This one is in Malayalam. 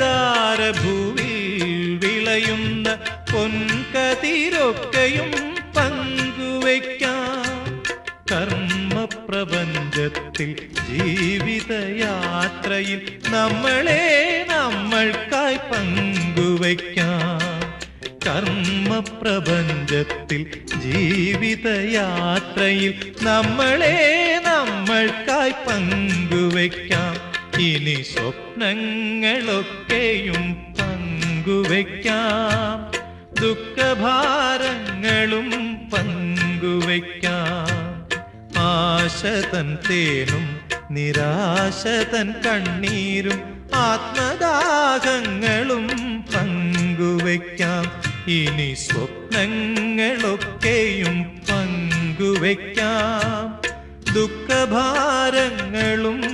ഭാരഭൂവിൽ വിളയുന്ന പൊൻകതിരൊക്കെയും പങ്കുവയ്ക്കാം. കർമ്മപ്രപഞ്ചത്തിൽ ജീവിതയാത്രയിൽ നമ്മളെ നമ്മൾക്കായി പങ്കുവയ്ക്കാം. കർമ്മപ്രപഞ്ചത്തിൽ ജീവിതയാത്രയിൽ നമ്മളെ നമ്മൾക്കായി പങ്കുവയ്ക്കാം. ഇനി സ്വപ്നങ്ങളൊക്കെയും പങ്കുവയ്ക്കാം. ദുഃഖഭാരങ്ങളും പങ്കുവയ്ക്കാം. ആശതൻ തേനും നിരാശതൻ കണ്ണീരും ആത്മദാഹങ്ങളും പങ്കുവയ്ക്കാം. ഇനി സ്വപ്നങ്ങളൊക്കെയും പങ്കുവയ്ക്കാം. ദുഃഖഭാരങ്ങളും